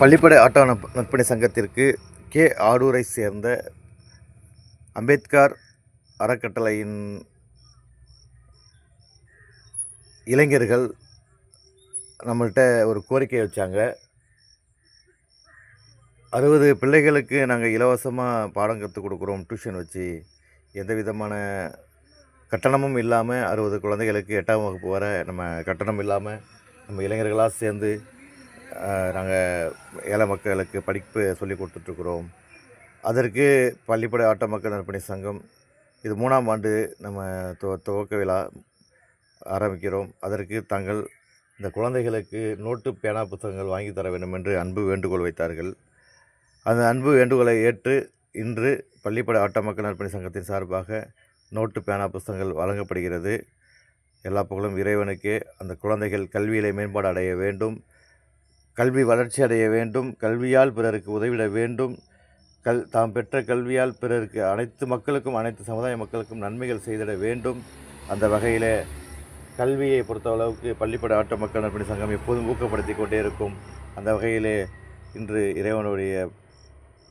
பள்ளிப்படை auto நற்பணி சங்கத்திற்கு K. ஆடூரை சேர்ந்த அம்பேத்கர் அறக்கட்டளையின் இளைஞர்கள் நம்மள்கிட்ட ஒரு கோரிக்கை வச்சாங்க. அறுபது பிள்ளைகளுக்கு நாங்கள் இலவசமாக பாடம் கற்றுக் கொடுக்குறோம். டியூஷன் வச்சு எந்த விதமான கட்டணமும் இல்லாமல் அறுபது குழந்தைகளுக்கு எட்டாம் வகுப்பு வர நம்ம கட்டணம் இல்லாமல் நம்ம இளைஞர்களாக சேர்ந்து நாங்கள் ஏழை மக்களுக்கு படிப்பு சொல்லி கொடுத்துட்ருக்குறோம். அதற்கு பள்ளிப்படை ஆட்ட மக்கள் நற்பணி சங்கம் இது மூணாம் ஆண்டு நம்ம துவ துவக்க விழா ஆரம்பிக்கிறோம். அதற்கு தாங்கள் இந்த குழந்தைகளுக்கு நோட்டு பேனா புத்தகங்கள் வாங்கி தர வேண்டும் என்று அன்பு வேண்டுகோள் வைத்தார்கள். அந்த அன்பு வேண்டுகோளை ஏற்று இன்று பள்ளிப்படை ஆட்ட மக்கள் நற்பணி சங்கத்தின் சார்பாக நோட்டு பேனா புத்தகங்கள் வழங்கப்படுகிறது. எல்லா புகழும் இறைவனுக்கே. அந்த குழந்தைகள் கல்வியிலே மேம்பாடு அடைய வேண்டும். கல்வி வளர்ச்சி அடைய வேண்டும் கல்வியால் பிறருக்கு உதவிட வேண்டும். கல் தாம் பெற்ற கல்வியால் பிறருக்கு அனைத்து மக்களுக்கும் அனைத்து சமுதாய மக்களுக்கும் நன்மைகள் செய்திட வேண்டும். அந்த வகையில் கல்வியை பொறுத்தளவுக்கு பள்ளிப்பட ஆட்ட மக்கள் நற்பணி சங்கம் எப்போதும் ஊக்கப்படுத்தி கொண்டே இருக்கும். அந்த வகையிலே இன்று இறைவனுடைய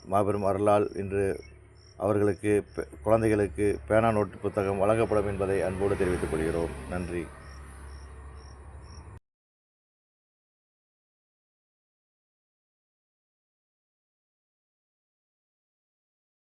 மாபெரும் அருளால் இன்று அவர்களுக்கு குழந்தைகளுக்கு பேனா நோட்டு புத்தகம் வழங்கப்படும் என்பதை அன்போடு தெரிவித்துக் கொள்கிறோம். நன்றி.